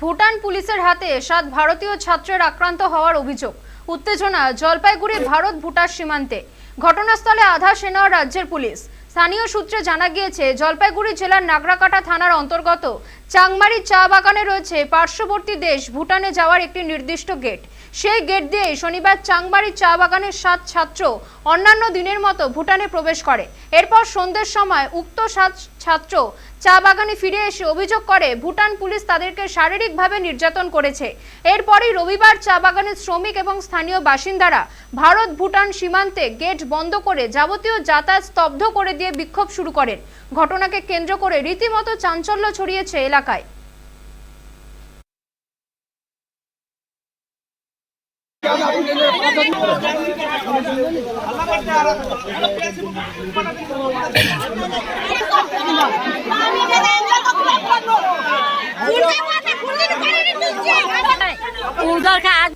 ভুটান পুলিশের হাতে সাত ভারতীয় ছাত্রের আক্রান্ত হওয়ার অভিযোগ। উত্তেজনা জলপাইগুড়ি ভারত ভুটান সীমান্তে। ঘটনাস্থলে আধা সেনা রাজ্যের পুলিশ। স্থানীয় সূত্রে জানা গিয়েছে, জলপাইগুড়ি জেলার নাগরাকাটা থানার অন্তর্গত চাংমারি চা বাগানে রয়েছে পার্শ্ববর্তী দেশ ভুটানে যাওয়ার একটি নির্দিষ্ট গেট। সেই গেট দিয়ে শনিবার চাংমারি চা বাগানের সাত ছাত্র অন্যান্য দিনের মতো ভুটানে প্রবেশ করে। এরপর সন্ধ্যের সময় উক্ত সাত ছাত্র চা বাগানে ফিরে এসে অভিযোগ করে, ভুটান পুলিশ তাদেরকে শারীরিকভাবে নির্যাতন করেছে। এরপরই রবিবার চা বাগানের শ্রমিক এবং স্থানীয় বাসিন্দারা ভারত ভুটান সীমান্তে গেট বন্ধ করে যাবতীয় যাতায়াত স্তব্ধ করে দিয়ে বিক্ষোভ শুরু করেন। ঘটনাকে কেন্দ্র করে রীতিমতো চাঞ্চল্য ছড়িয়েছে এলাকায় উদার